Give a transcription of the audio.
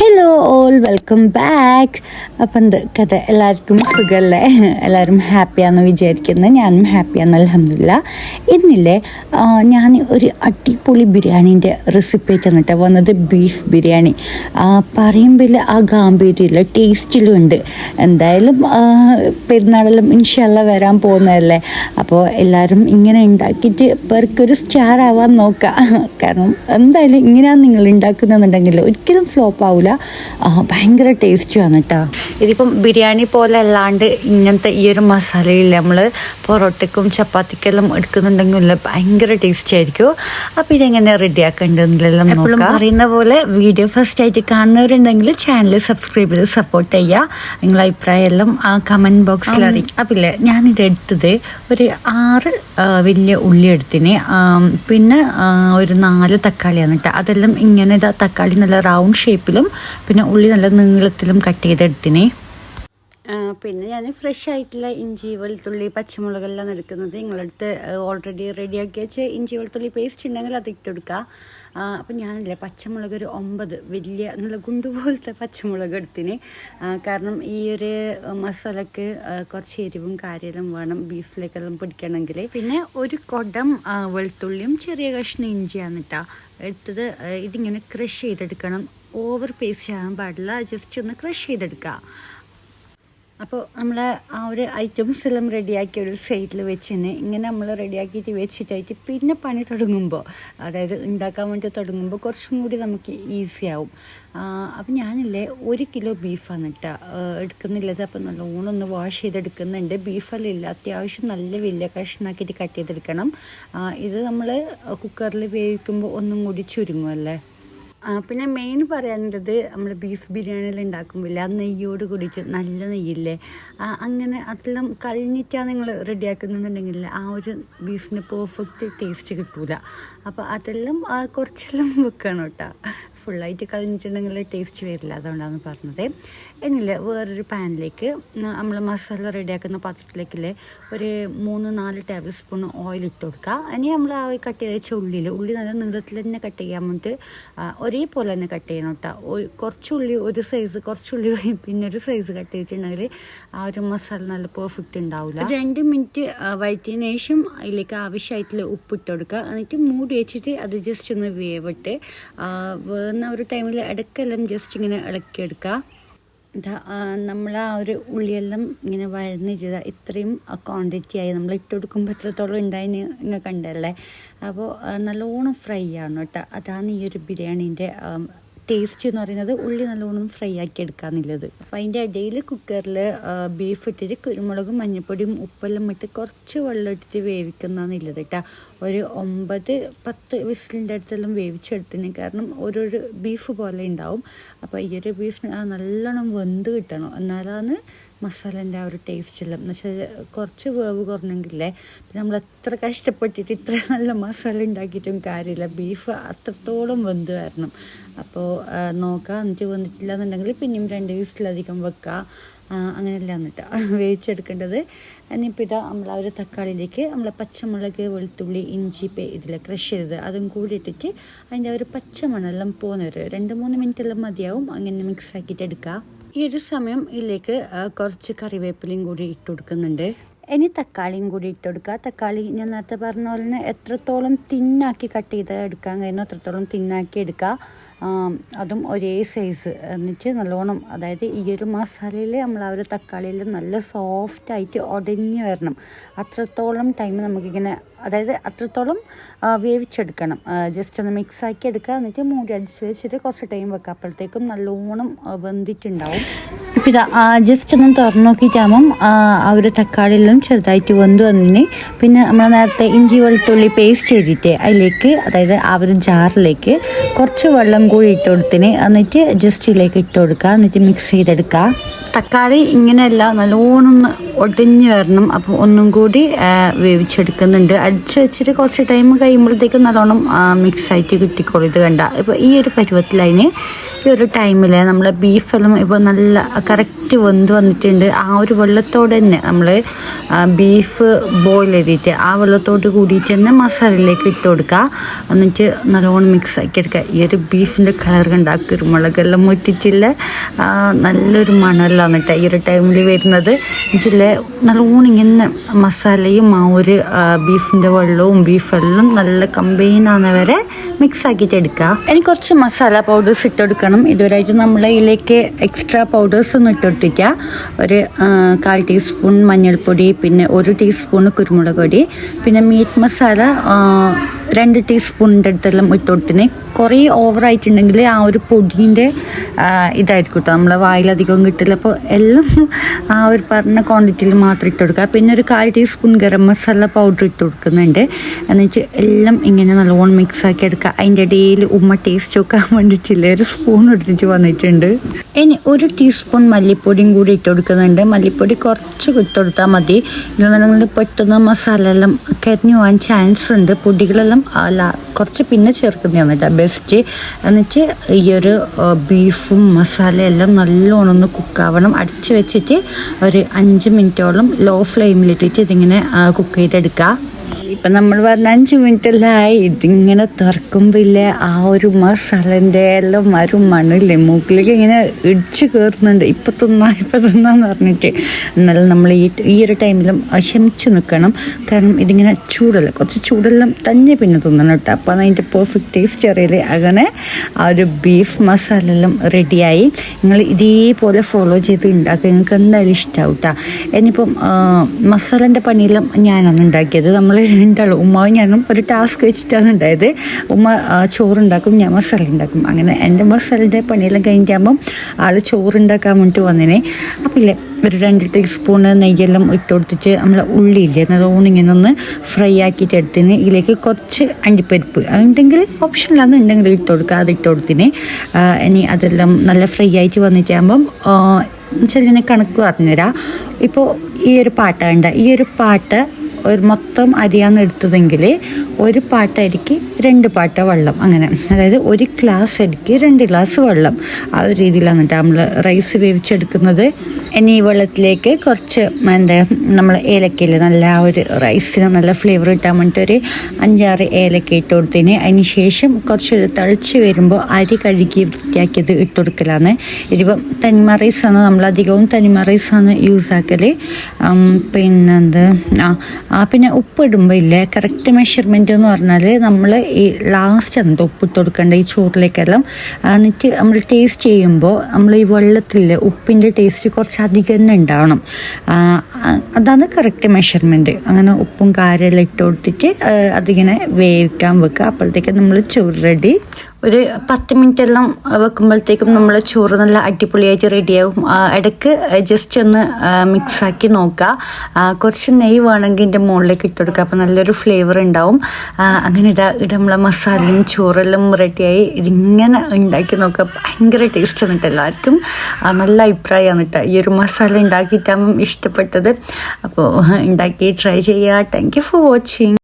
Hello. All welcome back അപ്പം എന്ത് കഥ എല്ലാവർക്കും സുഖമല്ലേ എല്ലാവരും ഹാപ്പിയാണെന്ന് വിചാരിക്കുന്നത് ഞാനും ഹാപ്പിയാണ് അലഹമില്ല ഇന്നില്ലേ ഞാൻ ഒരു അടിപൊളി ബിരിയാണീന്റെ റെസിപ്പി തന്നിട്ട് വന്നത്. ബീഫ് ബിരിയാണി. പറയുമ്പോൾ ആ ഗാംഭീര്യമില്ല ടേസ്റ്റിലും ഉണ്ട്. എന്തായാലും പെരുന്നാളെല്ലാം ഇൻഷല്ല വരാൻ പോകുന്നതല്ലേ? അപ്പോൾ എല്ലാവരും ഇങ്ങനെ ഉണ്ടാക്കിയിട്ട് പേർക്കൊരു സ്റ്റാർ ആവാൻ നോക്കാം. കാരണം എന്തായാലും ഇങ്ങനെയാണ് നിങ്ങൾ ഉണ്ടാക്കുന്നതെന്നുണ്ടെങ്കിൽ ഒരിക്കലും ഫ്ലോപ്പ് ആവില്ല ഭയങ്കര ആണ് കേട്ടോ ഇതിപ്പം ബിരിയാണി പോലെ അല്ലാണ്ട് ഇങ്ങനത്തെ ഈ ഒരു മസാലയിൽ നമ്മൾ പൊറോട്ടയ്ക്കും ചപ്പാത്തിക്കെല്ലാം എടുക്കുന്നുണ്ടെങ്കിൽ ഭയങ്കര ടേസ്റ്റി ആയിരിക്കും. അപ്പം ഇതെങ്ങനെ റെഡി ആക്കേണ്ടതെന്നെല്ലാം നോക്കാം. പറയുന്ന പോലെ വീഡിയോ ഫസ്റ്റ് ആയിട്ട് കാണുന്നവരുണ്ടെങ്കിൽ ചാനൽ സബ്സ്ക്രൈബ് ചെയ്ത് സപ്പോർട്ട് ചെയ്യുക. നിങ്ങളുടെ അഭിപ്രായം എല്ലാം ആ കമന്റ് ബോക്സിൽ അറിയിക്കും. അപ്പം ഇല്ലേ ഞാനിത് എടുത്തത് ഒരു ആറ് വലിയ ഉള്ളി എടുത്തിന്. പിന്നെ ഒരു നാല് തക്കാളിയാണ് കേട്ടോ അതെല്ലാം ഇങ്ങനെ ഇതാ തക്കാളി നല്ല റൗണ്ട് ഷേപ്പിലും പിന്നെ ഉള്ളി നല്ല നീളത്തിലും കട്ട് ചെയ്തെടുത്തിനെ പിന്നെ ഞാൻ ഫ്രഷ് ആയിട്ടുള്ള ഇഞ്ചി വെളുത്തുള്ളി പച്ചമുളകെല്ലാം എടുക്കുന്നത്. നിങ്ങളടുത്ത് ഓൾറെഡി റെഡിയാക്കി വെച്ച് ഇഞ്ചി വെളുത്തുള്ളി പേസ്റ്റ് ഉണ്ടെങ്കിൽ അത് ഇട്ടെടുക്കുക അപ്പം ഞാനല്ലേ പച്ചമുളക് ഒരു ഒമ്പത് വലിയ നല്ല ഗുണ്ടു പോലത്തെ പച്ചമുളക് എടുത്തിന്. കാരണം ഈ ഒരു മസാലക്ക് കുറച്ച് എരിവും കാര്യമെല്ലാം വേണം ബീഫിലേക്കെല്ലാം പിടിക്കണമെങ്കിൽ പിന്നെ ഒരു കൊടം വെളുത്തുള്ളിയും ചെറിയ കഷ്ണം ഇഞ്ചിയാണ് കേട്ടോ എടുത്തത് ഇതിങ്ങനെ ക്രഷ് ചെയ്തെടുക്കണം. ഓവർ പേസ്റ്റ് ചെയ്യാൻ പാടില്ല. ജസ്റ്റ് ഒന്ന് ക്രഷ് ചെയ്തെടുക്കുക. അപ്പോൾ നമ്മൾ ആ ഒരു ഐറ്റംസ് എല്ലാം റെഡിയാക്കി ഒരു സൈഡിൽ തന്നെ ഇങ്ങനെ നമ്മൾ റെഡിയാക്കിയിട്ട് വെച്ചിട്ടായിട്ട് പിന്നെ പണി തുടങ്ങുമ്പോൾ അതായത് ഉണ്ടാക്കാൻ വേണ്ടി തുടങ്ങുമ്പോൾ കുറച്ചും കൂടി നമുക്ക് ഈസി ആവും. അപ്പം ഞാനില്ലേ ഒരു കിലോ ബീഫാണ് കേട്ടോ എടുക്കുന്നില്ലത്. അപ്പം നല്ലോണം ഒന്ന് വാഷ് ചെയ്തെടുക്കുന്നുണ്ട്. ബീഫെല്ലാം ഇല്ല അത്യാവശ്യം നല്ല വലിയ കഷ്ണാക്കിയിട്ട് കട്ട് ചെയ്തെടുക്കണം. ഇത് നമ്മൾ കുക്കറിൽ വേവിക്കുമ്പോൾ ഒന്നും കൂടി ചുരുങ്ങുമല്ലേ പിന്നെ മെയിൻ പറയാനുള്ളത് നമ്മൾ ബീഫ് ബിരിയാണിയിൽ ഉണ്ടാക്കുമ്പോൾ ആ നെയ്യോട് കുടിച്ച് നല്ല നെയ്യില്ലേ? അങ്ങനെ അതെല്ലാം കഴിഞ്ഞിട്ടാണ് നിങ്ങൾ റെഡിയാക്കുന്നുണ്ടെങ്കിൽ ആ ഒരു ബീഫിന് പെർഫെക്റ്റ് ടേസ്റ്റ് കിട്ടൂല. അപ്പോൾ അതെല്ലാം കുറച്ചെല്ലാം വെക്കണം കേട്ടോ ഫുള്ളായിട്ട് കളഞ്ഞിട്ടുണ്ടെങ്കിൽ ടേസ്റ്റ് വരില്ല അതുകൊണ്ടാണ് പറഞ്ഞത്. എന്നില്ല വേറൊരു പാനിലേക്ക് നമ്മൾ മസാല റെഡിയാക്കുന്ന പാത്രത്തിലേക്കില്ലേ ഒരു മൂന്ന് നാല് ടേബിൾ സ്പൂൺ ഓയിൽ ഇട്ട് കൊടുക്കുക ഇനി നമ്മൾ ആ കട്ട് ചെയ്ത് വെച്ച ഉള്ളിയിൽ ഉള്ളി നല്ല നീളത്തിൽ തന്നെ കട്ട് ചെയ്യാൻ വേണ്ടിയിട്ട് ഒരേപോലെ തന്നെ കട്ട് ചെയ്യണം കേട്ടോ കുറച്ച് ഉള്ളി ഒരു സൈസ് കുറച്ച് ഉള്ളി പിന്നെ ഒരു സൈസ് കട്ട് ചെയ്തിട്ടുണ്ടെങ്കിൽ ആ ഒരു മസാല നല്ല പെർഫെക്റ്റ് ഉണ്ടാവില്ല രണ്ട് മിനിറ്റ് വയറ്റിയതിന് ശേഷം അതിലേക്ക് ആവശ്യമായിട്ടുള്ള ഉപ്പ് ഇട്ട് കൊടുക്കുക എന്നിട്ട് മൂടി വെച്ചിട്ട് അത് ജസ്റ്റ് ഒന്ന് വേവിട്ട് ആ, ഒരു ടൈമിൽ ഇടയ്ക്കെല്ലാം ജസ്റ്റ് ഇങ്ങനെ ഇളക്കിയെടുക്കുക നമ്മൾ ആ ഒരു ഉള്ളിയെല്ലാം ഇങ്ങനെ വഴന്ന് ചെയ്ത. ഇത്രയും ക്വാണ്ടിറ്റി ആയി. നമ്മൾ ഇട്ട് കൊടുക്കുമ്പോൾ എത്രത്തോളം ഉണ്ടായി ഇങ്ങനെ കണ്ടല്ലേ? അപ്പോൾ നല്ലോണം ഫ്രൈ ആണ് കേട്ടോ. അതാണ് ഈ ഒരു ബിരിയാണീന്റെ ടേസ്റ്റ് എന്ന് പറയുന്നത് ഉള്ളി നല്ലോണം ഫ്രൈ ആക്കി എടുക്കാന്നുള്ളത് അപ്പോൾ അതിന്റെ ഇടയിൽ കുക്കറിൽ ബീഫ് ഇട്ടിട്ട് കുരുമുളകും മഞ്ഞൾപ്പൊടിയും ഉപ്പെല്ലാം ഇട്ട് കുറച്ച് വെള്ളം ഇട്ടിട്ട് വേവിക്കുന്നതാണുള്ളത് കേട്ടോ ഒരു ഒമ്പത് പത്ത് വിസിലിന്റെ അടുത്തെല്ലാം വേവിച്ചെടുത്തിന് കാരണം ഓരോരു ബീഫ് പോലെ ഉണ്ടാവും. അപ്പോൾ ഈ ഒരു ബീഫിന് നല്ലോണം വെന്ത് കിട്ടണം. എന്നാലാണ് മസാലേന്റെ ആ ഒരു ടേസ്റ്റ് ഇല്ല എന്ന് വെച്ചാൽ കുറച്ച് വേവ് കുറഞ്ഞെങ്കിലേ പിന്നെ നമ്മൾ എത്ര കഷ്ടപ്പെട്ടിട്ട് ഇത്ര നല്ല മസാല ഉണ്ടാക്കിയിട്ടും കാര്യമില്ല. ബീഫ് അത്രത്തോളം വെന്ത് വരണം. അപ്പോൾ നോക്കുക എന്നിട്ട് വന്നിട്ടില്ല എന്നുണ്ടെങ്കിൽ പിന്നെയും രണ്ട് ദിവസത്തിലധികം വെക്കുക അങ്ങനെയല്ല എന്നിട്ട്. വേവിച്ചെടുക്കേണ്ടത് ഇനിയിപ്പോൾ ഇതാ നമ്മൾ ആ ഒരു തക്കാളിയിലേക്ക് നമ്മൾ പച്ചമുളക് വെളുത്തുള്ളി ഇഞ്ചി പേ ഇതിൽ ക്രഷ് ചെയ്തത്. അതും കൂടി ഇട്ടിട്ട് അതിന്റെ ഒരു പച്ചമണെല്ലാം പോകുന്നവർ രണ്ട് മൂന്ന് മിനിറ്റ് എല്ലാം മതിയാവും. അങ്ങനെ മിക്സ് ആക്കിയിട്ട് എടുക്കുക ഈ ഒരു സമയം ഇതിലേക്ക് കുറച്ച് കറിവേപ്പിലയും കൂടി ഇട്ട് കൊടുക്കുന്നുണ്ട്. ഇനി തക്കാളിയും കൂടി ഇട്ട് കൊടുക്കുക. തക്കാളി ഞാൻ നേരത്തെ പറഞ്ഞ പോലെ തന്നെ എത്രത്തോളം തിന്നാക്കി കട്ട് ചെയ്ത് എടുക്കാൻ കഴിയുന്നു അത്രത്തോളം തിന്നാക്കി എടുക്കുക. അതും ഒരേ സൈസ് എന്നിട്ട് നല്ലോണം അതായത് ഈ ഒരു മസാലയിൽ നമ്മൾ ആ ഒരു തക്കാളിയിൽ നല്ല സോഫ്റ്റായിട്ട് ഉടഞ്ഞ് വരണം. അത്രത്തോളം ടൈം നമുക്കിങ്ങനെ അതായത് അത്രത്തോളം വേവിച്ചെടുക്കണം. ജസ്റ്റ് ഒന്ന് മിക്സ് ആക്കി എടുക്കുക. എന്നിട്ട് മൂടി അടിച്ച് വെച്ചിട്ട് കുറച്ച് ടൈം വെക്കുക. അപ്പോഴത്തേക്കും നല്ലോണം വെന്തിട്ടുണ്ടാവും. ഇപ്പം ഇത് ജസ്റ്റ് ഒന്ന് തുറന്നു നോക്കിയിട്ടാകുമ്പം ആ ഒരു തക്കാളിയെല്ലാം ചെറുതായിട്ട് വെന്ത് വന്നിന്. പിന്നെ നമ്മൾ നേരത്തെ ഇഞ്ചി വെളുത്തുള്ളി പേസ്റ്റ് ചെയ്തിട്ട് അതിലേക്ക് അതായത് ആ ഒരു ജാറിലേക്ക് കുറച്ച് വെള്ളം കൂടി ഇട്ട് കൊടുത്തിന്. എന്നിട്ട് ജസ്റ്റ് ഇതിലേക്ക് ഇട്ട് കൊടുക്കുക. എന്നിട്ട് മിക്സ് ചെയ്തെടുക്കുക. തക്കാളി ഇങ്ങനെയല്ല നല്ലോണം ഒടിഞ്ഞ് വരണം. അപ്പോൾ ഒന്നും കൂടി വേവിച്ചെടുക്കുന്നുണ്ട്. അടിച്ച് വെച്ചിട്ട് കുറച്ച് ടൈം കഴിയുമ്പോഴത്തേക്കും നല്ലോണം മിക്സ് ആയിട്ട് കിട്ടിക്കോളും. ഇത് കണ്ട. ഇപ്പോൾ ഈ ഒരു പരുവത്തിലതിന് ഈ ഒരു ടൈമിൽ നമ്മൾ ബീഫെല്ലാം ഇപ്പോൾ നല്ല കറക്റ്റ് കറക്റ്റ് വെന്ത് വന്നിട്ടുണ്ട്. ആ ഒരു വെള്ളത്തോടെ തന്നെ നമ്മൾ ബീഫ് ബോയിൽ ചെയ്തിട്ട് ആ വെള്ളത്തോട് കൂടിയിട്ട് തന്നെ മസാലയിലേക്ക് ഇട്ട് കൊടുക്കുക. എന്നിട്ട് നല്ലോണം മിക്സ് ആക്കി എടുക്കുക. ഈ ഒരു ബീഫിന്റെ കളർ കണ്ട കുരുമുളകെല്ലാം മുറ്റിച്ചില്ല. നല്ലൊരു മണമെല്ലാം എന്നിട്ട് ഈ ഒരു ടൈമിൽ വരുന്നത്. ഇതിൽ നല്ലോണം ഇങ്ങനെ മസാലയും ആ ഒരു ബീഫിന്റെ വെള്ളവും ബീഫെല്ലാം നല്ല കമ്പൈൻ വരെ മിക്സ് ആക്കിയിട്ട് എടുക്കുക. ഇനി കുറച്ച് മസാല പൗഡേഴ്സ് ഇട്ടെടുക്കണം ഇതുവരെയായിട്ട് നമ്മൾ ഇതിലേക്ക് എക്സ്ട്രാ പൗഡേഴ്സ് ഒന്ന് ഇട്ടെടുത്തിക്കുക ഒരു കാൽ ടീസ്പൂൺ മഞ്ഞൾപ്പൊടി പിന്നെ ഒരു ടീസ്പൂൺ കുരുമുളക് പൊടി പിന്നെ മീറ്റ് മസാല രണ്ട് ടീസ്പൂണിന്റെ അടുത്തെല്ലാം ഇട്ടൊട്ടിന് കുറേ ഓവറായിട്ടുണ്ടെങ്കിൽ ആ ഒരു പൊടീന്റെ ഇതായിരിക്കും കേട്ടോ നമ്മളെ വായിലധികം കിട്ടില്ല. അപ്പോൾ എല്ലാം ആ ഒരു പറഞ്ഞ ക്വാണ്ടിറ്റിയിൽ മാത്രം ഇട്ട് കൊടുക്കുക. പിന്നെ ഒരു കാൽ ടീസ്പൂൺ ഗരം മസാല പൗഡർ ഇട്ട് കൊടുക്കുന്നുണ്ട്. എന്നിട്ട് എല്ലാം ഇങ്ങനെ നല്ലോണം മിക്സ് ആക്കി എടുക്കുക. അതിന്റെ ഇടയിൽ ഉമ്മ ടേസ്റ്റ് നോക്കാൻ വേണ്ടിയിട്ടില്ല ഒരു സ്പൂൺ എടുത്തിട്ട് വന്നിട്ടുണ്ട്. ഇനി ഒരു ടീസ്പൂൺ മല്ലിപ്പൊടിയും കൂടി ഇട്ട് കൊടുക്കുന്നുണ്ട്. മല്ലിപ്പൊടി കുറച്ച് ഇട്ട് കൊടുത്താൽ മതി. ഇല്ലെന്നുണ്ടെങ്കിൽ പെട്ടെന്ന് മസാല എല്ലാം കരിഞ്ഞു പോകാൻ ചാൻസ് ഉണ്ട്. പൊടികളെല്ലാം അല്ല കുറച്ച് പിന്നെ ചേർക്കുന്നതാണ് കേട്ടോ. ബെസ്റ്റ് എന്നിട്ട് ഈ ഒരു ബീഫും മസാലയെല്ലാം നല്ലോണം ഒന്ന് കുക്കാവണം അടച്ച് വെച്ചിട്ട് ഒരു അഞ്ച് മിനിറ്റോളം ലോ ഫ്ലെയിമിലിട്ടിട്ട് ഇതിങ്ങനെ കുക്ക് ചെയ്തെടുക്കുക. ഇപ്പം നമ്മൾ പറഞ്ഞ അഞ്ച് മിനിറ്റെല്ലാം ഇതിങ്ങനെ തുറക്കുമ്പോൾ ഇല്ലേ ആ ഒരു മസാലന്റെ എല്ലാം മരും മണ്ണില്ലേ? മൂക്കിലേക്ക് ഇങ്ങനെ ഇടിച്ച് കയറുന്നുണ്ട് ഇപ്പം തിന്നാ ഇപ്പം തിന്നാന്ന് പറഞ്ഞിട്ട്. എന്നാലും നമ്മൾ ഈ ഈ ഒരു ടൈമിലും ക്ഷമിച്ച് നിൽക്കണം. കാരണം ഇതിങ്ങനെ ചൂടല്ല? കുറച്ച് ചൂടെല്ലാം തന്നെ പിന്നെ തിന്നണം കേട്ടോ. അപ്പോൾ അതിന്റെ പെർഫെക്റ്റ് ടേസ്റ്റ് അറിയില്ലേ അങ്ങനെ ആ ഒരു ബീഫ് മസാല എല്ലാം റെഡിയായി നിങ്ങൾ ഇതേപോലെ ഫോളോ ചെയ്ത് ഉണ്ടാക്കുക. നിങ്ങൾക്ക് എന്തായാലും ഇഷ്ടമാവും കേട്ടോ. ഇനിയിപ്പം മസാലന്റെ പണിയെല്ലാം ഞാനാണ് ഉണ്ടാക്കിയത്. നമ്മൾ രണ്ടാളും ഉമ്മാവും ഞാനും ഒരു ടാസ്ക് വെച്ചിട്ടാണ് ഉണ്ടായത്. ഉമ്മ ചോറുണ്ടാക്കും ഞാൻ മസാല ഉണ്ടാക്കും. അങ്ങനെ എന്റെ മസാലയുടെ പണിയെല്ലാം കഴിഞ്ഞാകുമ്പം ആൾ ചോറുണ്ടാക്കാൻ വേണ്ടിട്ട് വന്നിനെ. അപ്പം ഇല്ലേ ഒരു രണ്ട് ടീസ്പൂണ് നെയ്യെല്ലാം ഇട്ട് കൊടുത്തിട്ട് നമ്മൾ ഉള്ളിയില്ലേ നല്ലോണം ഇങ്ങനെ ഒന്ന് ഫ്രൈ ആക്കിയിട്ട് എടുത്തിന് ഇതിലേക്ക് കുറച്ച് അണ്ടിപ്പരിപ്പ്. ഉണ്ടെങ്കിൽ ഓപ്ഷനിലാണ് ഉണ്ടെങ്കിൽ ഇട്ട് കൊടുക്കുക അത് ഇട്ട് കൊടുത്തിന്. ഇനി അതെല്ലാം നല്ല ഫ്രൈ ആയിട്ട് വന്നിട്ടാകുമ്പം ചെറിയ കണക്ക് പറഞ്ഞുതരാം. ഇപ്പോൾ ഈ ഒരു പാട്ടുണ്ട് ഈ ഒരു പാട്ട് ഒരു മൊത്തം അരിയാന്ന് എടുത്തതെങ്കിൽ ഒരു പാട്ടരിക്ക് രണ്ട് പാട്ട വെള്ളം അങ്ങനെ. അതായത് ഒരു ഗ്ലാസ് അരിക്ക് രണ്ട് ഗ്ലാസ് വെള്ളം. ആ ഒരു രീതിയിലാണ് നമ്മൾ റൈസ് വേവിച്ചെടുക്കുന്നത്. ഇനി ഈ വെള്ളത്തിലേക്ക് കുറച്ച് എന്താ നമ്മൾ ഏലക്കയിൽ നല്ല ഒരു റൈസിന് നല്ല ഫ്ലേവർ കിട്ടാൻ വേണ്ടിയിട്ട് ഒരു അഞ്ചാറ് ഏലക്ക ഇട്ട് കൊടുത്തതിന് അതിന് ശേഷം കുറച്ച് തിളച്ച് വരുമ്പോൾ അരി കഴുകി വൃത്തിയാക്കിയത് ഇട്ട് കൊടുക്കലാണ്. ഇതിപ്പം തനിമ റൈസാണ് നമ്മൾ അധികവും തനിമ റൈസാണ് യൂസ് ആക്കൽ പിന്നെന്ത്? ആ ആ പിന്നെ ഉപ്പിടുമ്പോൾ ഇല്ലേ? കറക്റ്റ് മെഷർമെന്റ് എന്ന് പറഞ്ഞാൽ നമ്മൾ ഈ ലാസ്റ്റ് എന്താ ഉപ്പ് ഇട്ട് കൊടുക്കേണ്ട? ഈ ചോറിലേക്കെല്ലാം എന്നിട്ട് നമ്മൾ ടേസ്റ്റ് ചെയ്യുമ്പോൾ നമ്മൾ ഈ വെള്ളത്തിൽ ഉപ്പിന്റെ ടേസ്റ്റ് കുറച്ച് അധികം തന്നെ ഉണ്ടാവണം. അതാണ് കറക്റ്റ് മെഷർമെന്റ് അങ്ങനെ ഉപ്പും കാരെല്ലാം ഇട്ട് കൊടുത്തിട്ട് അതിങ്ങനെ വേവിക്കാൻ വെക്കുക. അപ്പോഴത്തേക്ക് നമ്മൾ ചോറ് റെഡി ഒരു പത്ത് മിനിറ്റ് എല്ലാം വെക്കുമ്പോഴത്തേക്കും നമ്മൾ ചോറ് നല്ല അടിപൊളിയായിട്ട് റെഡിയാകും. ഇടയ്ക്ക് ജസ്റ്റ് ഒന്ന് മിക്സാക്കി നോക്കുക കുറച്ച് നെയ്യ് വേണമെങ്കിൽ എന്റെ മുകളിലേക്ക് ഇട്ട് കൊടുക്കുക അപ്പോൾ നല്ലൊരു ഫ്ലേവർ ഉണ്ടാവും. അങ്ങനെ ഇതാ ഇടമുള്ള മസാലയും ചോറെല്ലാം റെഡിയായി ഇതിങ്ങനെ ഉണ്ടാക്കി നോക്കുക ഭയങ്കര ടേസ്റ്റ് ആണ് എല്ലാവർക്കും. നല്ല അഭിപ്രായമാണ് കേട്ടോ ഈ ഒരു മസാല ഉണ്ടാക്കിയിട്ടാകുമ്പം ഇഷ്ടപ്പെട്ടത്. അപ്പോൾ ഉണ്ടാക്കി ട്രൈ ചെയ്യുക താങ്ക് യു ഫോർ വാച്ചിങ്